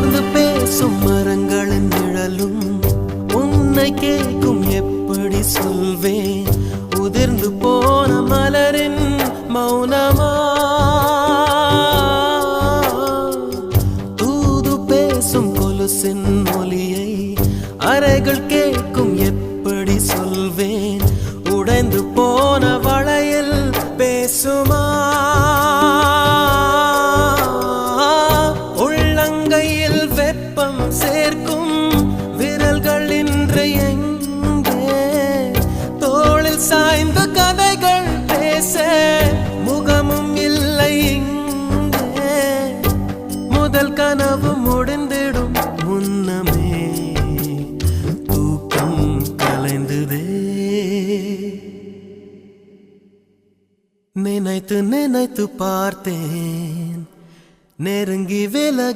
உணர்ந்து பேசும் மரங்களின் நிழலும் உன்னை கேட்கும் எப்படி சொல்வேன்? உதிர்ந்து போன மலரின் மௌனமா? தூது பேசும் கொலுசின் மொழியை அறைகள் கேட்கும் எப்படி சொல்வேன்? உடைந்து போன வளையில் பேசுமா? சேர்க்கும் விரல்கள் இன்று எங்கே தோளில் சாய்ந்த கதைகள் பேச முகமும் இல்லை இங்கே. முதல் கனவு முடிந்திடும் முன்னமே தூக்கம் கலைந்ததே. நினைத்து நினைத்து பார்த்தேன். நெருங்கி விலக